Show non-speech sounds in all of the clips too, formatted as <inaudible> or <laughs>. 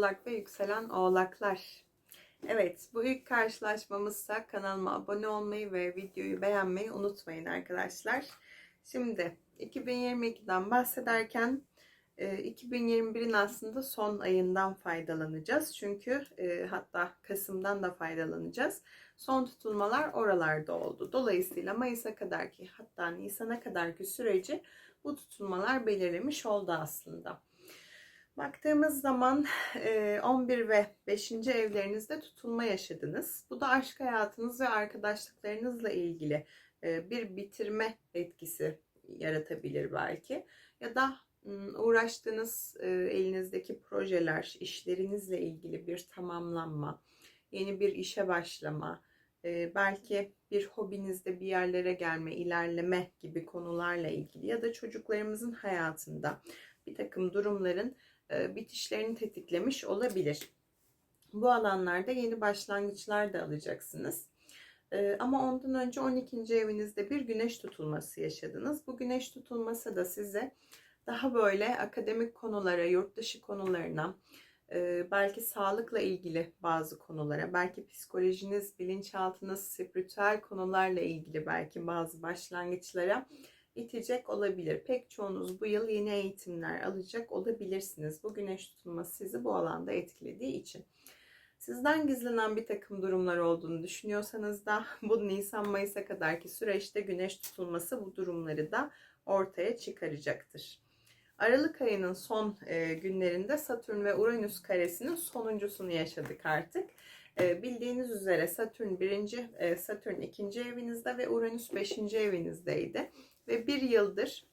Oğlak ve yükselen Oğlaklar. Evet, bu ilk karşılaşmamızsa kanalıma abone olmayı ve videoyu beğenmeyi unutmayın arkadaşlar. Şimdi 2022'den bahsederken 2021'in aslında son ayından faydalanacağız. Çünkü e, hatta Kasım'dan da faydalanacağız. Son tutulmalar oralarda oldu. Dolayısıyla Mayıs'a kadarki hatta Nisan'a kadarki süreci bu tutulmalar belirlemiş oldu aslında. Baktığımız zaman 11 ve 5. evlerinizde tutulma yaşadınız. Bu da aşk hayatınız ve arkadaşlıklarınızla ilgili bir bitirme etkisi yaratabilir belki. Ya da uğraştığınız elinizdeki projeler, işlerinizle ilgili bir tamamlanma, yeni bir işe başlama, belki bir hobinizde bir yerlere gelme, ilerleme gibi konularla ilgili ya da çocuklarımızın hayatında bir takım durumların bitişlerini tetiklemiş olabilir. Bu alanlarda yeni başlangıçlar da alacaksınız. Ama ondan önce 12. evinizde bir güneş tutulması yaşadınız. Bu güneş tutulması da size daha böyle akademik konulara, yurt dışı konularına, belki sağlıkla ilgili bazı konulara, belki psikolojiniz, bilinçaltınız, spiritüel konularla ilgili belki bazı başlangıçlara itecek olabilir. Pek çoğunuz bu yıl yeni eğitimler alacak olabilirsiniz. Bu güneş tutulması sizi bu alanda etkilediği için. Sizden gizlenen bir takım durumlar olduğunu düşünüyorsanız da <laughs> bu Nisan-Mayıs'a kadarki süreçte güneş tutulması bu durumları da ortaya çıkaracaktır. Aralık ayının son e, günlerinde Satürn ve Uranüs karesinin sonuncusunu yaşadık artık. E, bildiğiniz üzere Satürn birinci, e, Satürn ikinci evinizde ve Uranüs beşinci evinizdeydi ve bir yıldır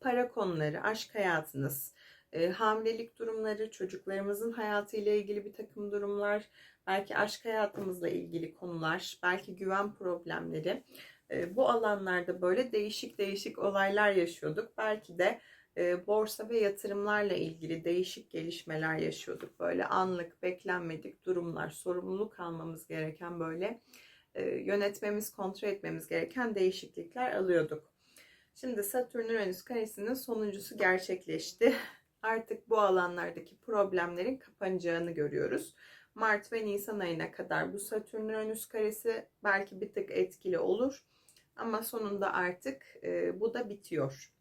para konuları, aşk hayatınız, e, hamilelik durumları, çocuklarımızın hayatı ile ilgili bir takım durumlar, belki aşk hayatımızla ilgili konular, belki güven problemleri. E, bu alanlarda böyle değişik değişik olaylar yaşıyorduk. Belki de e, borsa ve yatırımlarla ilgili değişik gelişmeler yaşıyorduk. Böyle anlık, beklenmedik durumlar, sorumluluk almamız gereken böyle e, yönetmemiz, kontrol etmemiz gereken değişiklikler alıyorduk. Şimdi Satürn Uranüs karesinin sonuncusu gerçekleşti. <laughs> Artık bu alanlardaki problemlerin kapanacağını görüyoruz. Mart ve Nisan ayına kadar bu Satürn Uranüs karesi belki bir tık etkili olur. Ama sonunda artık e, bu da bitiyor.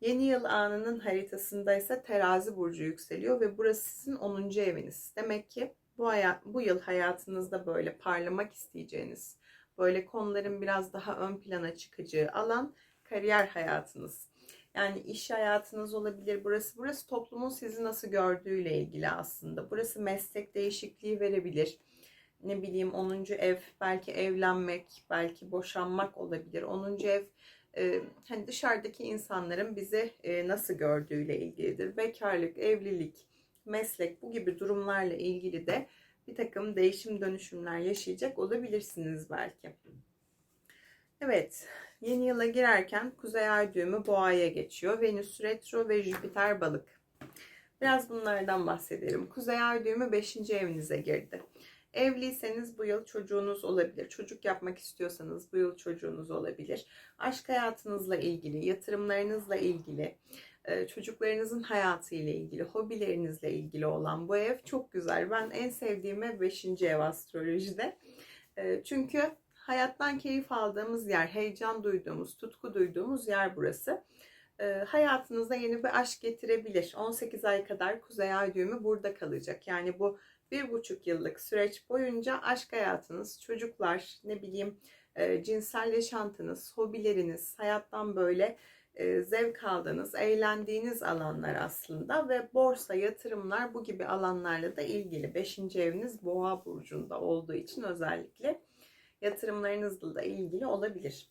Yeni yıl anının haritasında ise terazi burcu yükseliyor ve burası sizin 10. eviniz. Demek ki bu, hayat, bu yıl hayatınızda böyle parlamak isteyeceğiniz, böyle konuların biraz daha ön plana çıkacağı alan kariyer hayatınız. Yani iş hayatınız olabilir. Burası burası toplumun sizi nasıl gördüğüyle ilgili aslında. Burası meslek değişikliği verebilir. Ne bileyim 10. ev belki evlenmek, belki boşanmak olabilir. 10. ev e, hani dışarıdaki insanların bizi e, nasıl gördüğüyle ilgilidir. Bekarlık, evlilik, meslek bu gibi durumlarla ilgili de bir takım değişim dönüşümler yaşayacak olabilirsiniz belki. Evet, yeni yıla girerken Kuzey Ay düğümü Boğa'ya geçiyor. Venüs retro ve Jüpiter balık. Biraz bunlardan bahsedelim. Kuzey Ay düğümü 5. evinize girdi. Evliyseniz bu yıl çocuğunuz olabilir. Çocuk yapmak istiyorsanız bu yıl çocuğunuz olabilir. Aşk hayatınızla ilgili, yatırımlarınızla ilgili, e, çocuklarınızın hayatı ile ilgili, hobilerinizle ilgili olan bu ev çok güzel. Ben en sevdiğim ev 5. ev astrolojide. E, çünkü hayattan keyif aldığımız yer, heyecan duyduğumuz, tutku duyduğumuz yer burası. E, hayatınıza yeni bir aşk getirebilir. 18 ay kadar Kuzey Ay düğümü burada kalacak. Yani bu bir buçuk yıllık süreç boyunca aşk hayatınız, çocuklar, ne bileyim e, cinsel yaşantınız, hobileriniz, hayattan böyle e, zevk aldığınız, eğlendiğiniz alanlar aslında ve borsa, yatırımlar bu gibi alanlarla da ilgili. Beşinci eviniz boğa burcunda olduğu için özellikle yatırımlarınızla da ilgili olabilir.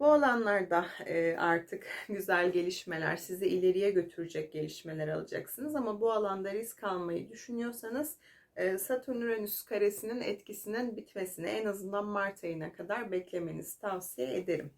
Bu alanlarda e, artık güzel gelişmeler, sizi ileriye götürecek gelişmeler alacaksınız. Ama bu alanda risk almayı düşünüyorsanız e, Satürn-Uranüs karesinin etkisinin bitmesini en azından Mart ayına kadar beklemenizi tavsiye ederim.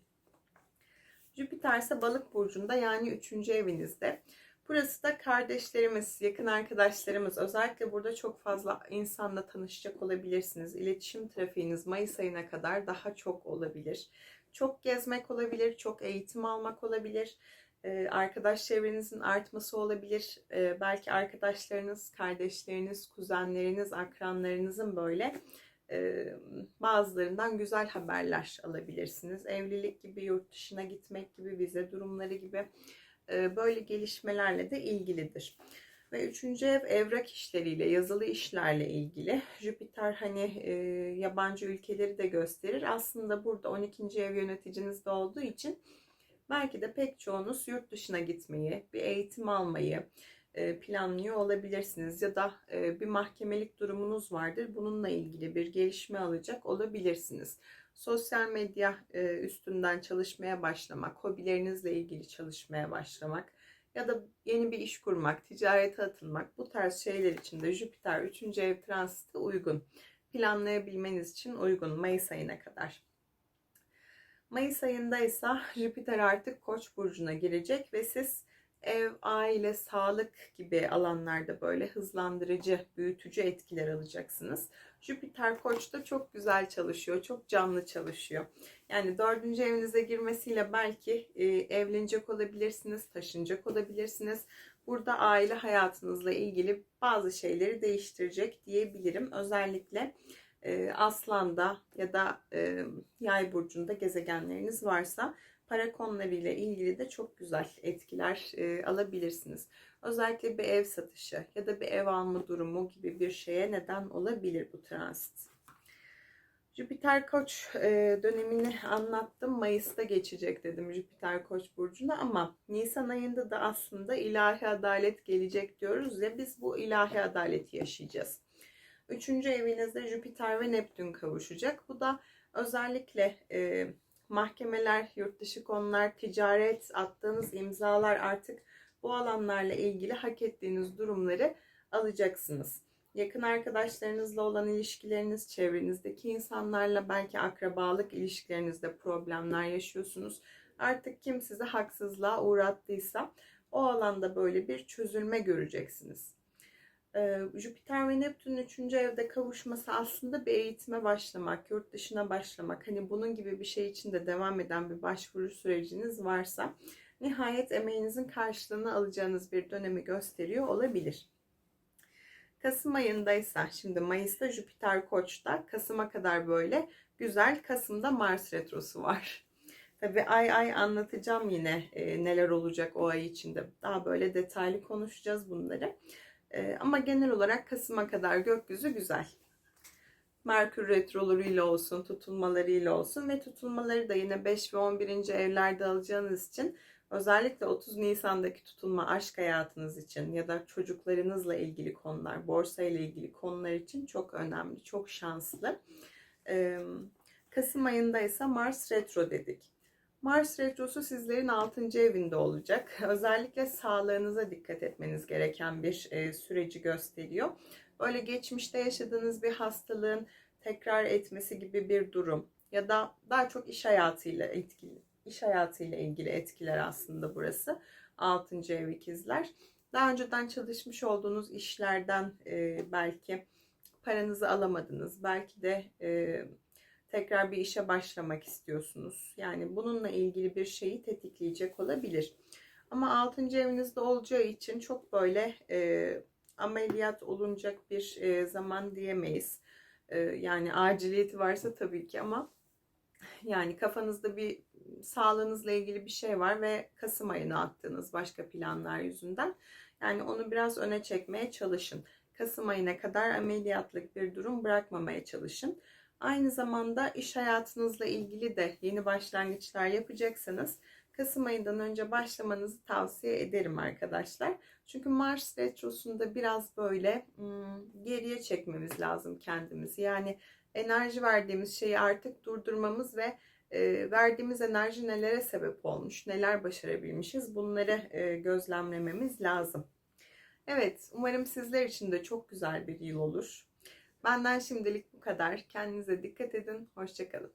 Jüpiter ise balık burcunda yani 3. evinizde. Burası da kardeşlerimiz, yakın arkadaşlarımız. Özellikle burada çok fazla insanla tanışacak olabilirsiniz. İletişim trafiğiniz Mayıs ayına kadar daha çok olabilir. Çok gezmek olabilir, çok eğitim almak olabilir. Ee, arkadaş çevrenizin artması olabilir. Ee, belki arkadaşlarınız, kardeşleriniz, kuzenleriniz, akranlarınızın böyle e, bazılarından güzel haberler alabilirsiniz. Evlilik gibi, yurt dışına gitmek gibi, vize durumları gibi böyle gelişmelerle de ilgilidir. Ve üçüncü ev evrak işleriyle, yazılı işlerle ilgili. Jüpiter hani e, yabancı ülkeleri de gösterir. Aslında burada 12. ev yöneticinizde olduğu için belki de pek çoğunuz yurt dışına gitmeyi, bir eğitim almayı e, planlıyor olabilirsiniz. Ya da e, bir mahkemelik durumunuz vardır. Bununla ilgili bir gelişme alacak olabilirsiniz. Sosyal medya e, üstünden çalışmaya başlamak, hobilerinizle ilgili çalışmaya başlamak ya da yeni bir iş kurmak, ticarete atılmak bu tarz şeyler için de Jüpiter 3. ev transiti uygun. Planlayabilmeniz için uygun Mayıs ayına kadar. Mayıs ayında ise Jüpiter artık Koç burcuna girecek ve siz ev, aile, sağlık gibi alanlarda böyle hızlandırıcı, büyütücü etkiler alacaksınız. Jüpiter Koç'ta çok güzel çalışıyor, çok canlı çalışıyor. Yani dördüncü evinize girmesiyle belki e, evlenecek olabilirsiniz, taşınacak olabilirsiniz. Burada aile hayatınızla ilgili bazı şeyleri değiştirecek diyebilirim. Özellikle e, Aslan'da ya da e, Yay burcunda gezegenleriniz varsa para konularıyla ilgili de çok güzel etkiler e, alabilirsiniz. Özellikle bir ev satışı ya da bir ev alma durumu gibi bir şeye neden olabilir bu transit. Jüpiter Koç e, dönemini anlattım. Mayıs'ta geçecek dedim Jüpiter Koç burcuna ama Nisan ayında da aslında ilahi adalet gelecek diyoruz ya biz bu ilahi adaleti yaşayacağız. Üçüncü evinizde Jüpiter ve Neptün kavuşacak. Bu da özellikle e, mahkemeler, yurt dışı konular, ticaret, attığınız imzalar artık bu alanlarla ilgili hak ettiğiniz durumları alacaksınız. Yakın arkadaşlarınızla olan ilişkileriniz, çevrenizdeki insanlarla belki akrabalık ilişkilerinizde problemler yaşıyorsunuz. Artık kim sizi haksızlığa uğrattıysa o alanda böyle bir çözülme göreceksiniz. Ee, Jüpiter ve Neptün'ün 3. evde kavuşması aslında bir eğitime başlamak, yurt dışına başlamak. Hani bunun gibi bir şey için de devam eden bir başvuru süreciniz varsa nihayet emeğinizin karşılığını alacağınız bir dönemi gösteriyor olabilir. Kasım ayındaysa şimdi Mayıs'ta Jüpiter Koç'ta Kasım'a kadar böyle güzel Kasım'da Mars retrosu var. <laughs> Tabi ay ay anlatacağım yine e, neler olacak o ay içinde. Daha böyle detaylı konuşacağız bunları. E, ama genel olarak Kasım'a kadar gökyüzü güzel. Merkür retrolarıyla olsun, tutulmalarıyla olsun ve tutulmaları da yine 5 ve 11. evlerde alacağınız için özellikle 30 Nisan'daki tutulma aşk hayatınız için ya da çocuklarınızla ilgili konular, borsa ile ilgili konular için çok önemli, çok şanslı. Ee, Kasım ayında ise Mars retro dedik. Mars retrosu sizlerin 6. evinde olacak. Özellikle sağlığınıza dikkat etmeniz gereken bir e, süreci gösteriyor. Böyle geçmişte yaşadığınız bir hastalığın tekrar etmesi gibi bir durum ya da daha çok iş hayatıyla etkili iş hayatıyla ilgili etkiler aslında burası. 6. ev ikizler. Daha önceden çalışmış olduğunuz işlerden e, belki paranızı alamadınız. Belki de e, tekrar bir işe başlamak istiyorsunuz. Yani bununla ilgili bir şeyi tetikleyecek olabilir. Ama 6. evinizde olacağı için çok böyle e, ameliyat olunacak bir e, zaman diyemeyiz. E, yani aciliyeti varsa tabii ki ama yani kafanızda bir sağlığınızla ilgili bir şey var ve Kasım ayına attığınız başka planlar yüzünden. Yani onu biraz öne çekmeye çalışın. Kasım ayına kadar ameliyatlık bir durum bırakmamaya çalışın. Aynı zamanda iş hayatınızla ilgili de yeni başlangıçlar yapacaksanız Kasım ayından önce başlamanızı tavsiye ederim arkadaşlar. Çünkü Mars retrosunda biraz böyle hmm, geriye çekmemiz lazım kendimizi. Yani enerji verdiğimiz şeyi artık durdurmamız ve e, verdiğimiz enerji nelere sebep olmuş, neler başarabilmişiz bunları e, gözlemlememiz lazım. Evet, umarım sizler için de çok güzel bir yıl olur. Benden şimdilik bu kadar. Kendinize dikkat edin. Hoşçakalın.